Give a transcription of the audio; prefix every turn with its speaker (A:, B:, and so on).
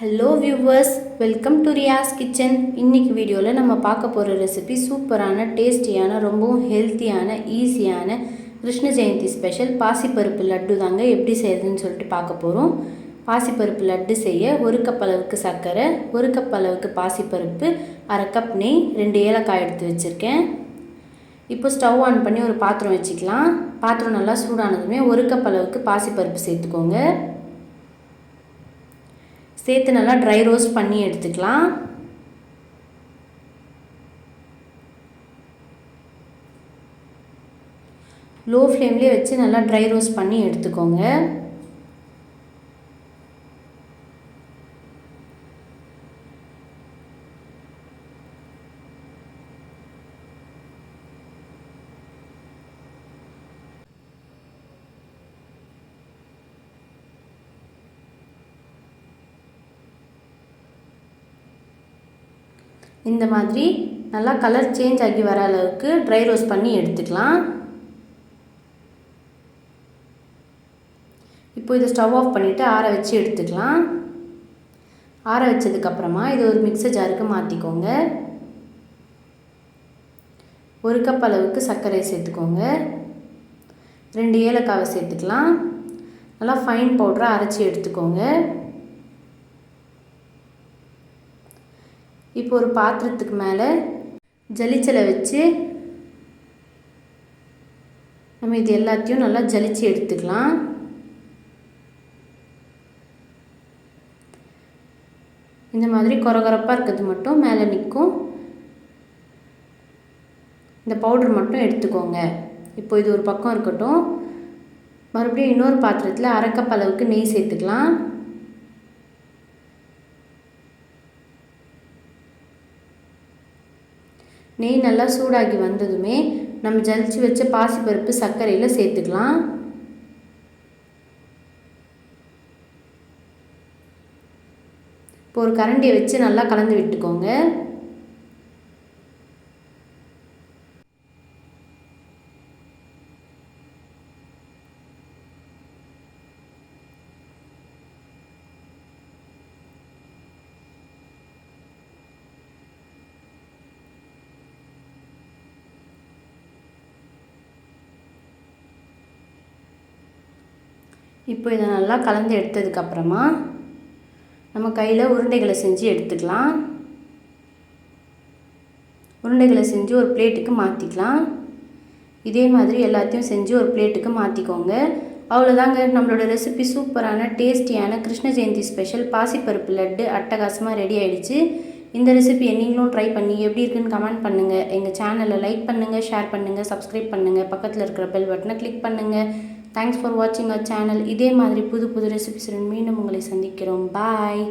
A: Hello viewers welcome to Riyas kitchen இன்னைக்கு வீடியோவில் நம்ம பார்க்க போகிற ரெசிபி சூப்பரான டேஸ்டியான ரொம்பவும் ஹெல்த்தியான ஈஸியான கிருஷ்ண ஜெயந்தி ஸ்பெஷல் பாசிப்பருப்பு லட்டு தாங்க எப்படி செய்யுதுன்னு சொல்லிட்டு பார்க்க போகிறோம் பாசிப்பருப்பு லட்டு செய்ய ஒரு கப் அளவுக்கு சர்க்கரை ஒரு கப் அளவுக்கு பாசிப்பருப்பு அரை கப் நெய் ரெண்டு ஏலக்காய் எடுத்து வச்சுருக்கேன். இப்போ ஸ்டவ் ஆன் பண்ணி ஒரு பாத்திரம் வச்சுக்கலாம். பாத்திரம் நல்லா சூடானதுமே ஒரு கப் அளவுக்கு பாசிப்பருப்பு சேர்த்துக்கோங்க. சேர்த்து நல்லா ட்ரை ரோஸ்ட் பண்ணி எடுத்துக்கலாம். லோ ஃப்ளேம்லேயே வச்சு நல்லா ட்ரை ரோஸ்ட் பண்ணி எடுத்துக்கோங்க. இந்த மாதிரி நல்லா கலர் சேஞ்ச் ஆகி வர அளவுக்கு ட்ரை ரோஸ்ட் பண்ணி எடுத்துக்கலாம். இப்போ இதை ஸ்டவ் ஆஃப் பண்ணிவிட்டு ஆற வச்சு எடுத்துக்கலாம். ஆற வச்சதுக்கப்புறமா இது ஒரு மிக்சர் ஜாருக்கு மாற்றிக்கோங்க ஒரு கப் அளவுக்கு சர்க்கரை சேர்த்துக்கோங்க. ரெண்டு ஏலக்காவை சேர்த்துக்கலாம். நல்லா ஃபைன் பவுடராக அரைச்சி எடுத்துக்கோங்க. இப்போ ஒரு பாத்திரத்துக்கு மேலே ஜலிச்சலை வச்சு நம்ம இது எல்லாத்தையும் நல்லா ஜலிச்சு எடுத்துக்கலாம். இந்த மாதிரி குறகுறப்பாக இருக்கிறது மட்டும் மேலே நிற்கும் இந்த பவுடர் மட்டும் எடுத்துக்கோங்க. இப்போ இது ஒரு பக்கம் இருக்கட்டும். மறுபடியும் இன்னொரு பாத்திரத்தில் அரைக்கப் அளவுக்கு நெய் சேர்த்துக்கலாம். நெய் நல்லா சூடாகி வந்ததுமே நம்ம ஜலிச்சு வச்ச பாசிப்பருப்பு சர்க்கரையில் சேர்த்துக்கலாம். இப்போ ஒரு கரண்டியை வச்சு நல்லா கலந்து விட்டுக்கோங்க. இப்போ இதை நல்லா கலந்து எடுத்ததுக்கப்புறமா நம்ம கையில் உருண்டைகளை செஞ்சு எடுத்துக்கலாம். உருண்டைகளை செஞ்சு ஒரு பிளேட்டுக்கு மாற்றிக்கலாம் இதே மாதிரி எல்லாத்தையும் செஞ்சு ஒரு பிளேட்டுக்கு மாற்றிக்கோங்க அவ்வளோதாங்க நம்மளோட ரெசிபி சூப்பரான டேஸ்டியான கிருஷ்ண ஜெயந்தி ஸ்பெஷல் பாசிப்பருப்பு லட்டு அட்டகாசமாக ரெடி ஆகிடுச்சு இந்த ரெசிபியை நீங்களும் ட்ரை பண்ணி எப்படி இருக்குன்னு கமெண்ட் பண்ணுங்கள் எங்கள் சேனலை லைக் பண்ணுங்கள் ஷேர் பண்ணுங்கள் சப்ஸ்கிரைப் பண்ணுங்கள் பக்கத்தில் இருக்கிற பெல் பட்டனை கிளிக் பண்ணுங்கள் தேங்க்ஸ் ஃபார் வாட்சிங் அவர் சேனல் இதே மாதிரி புது புது ரெசிபிஸுடன் மீண்டும் உங்களை சந்திக்கிறோம். பாய்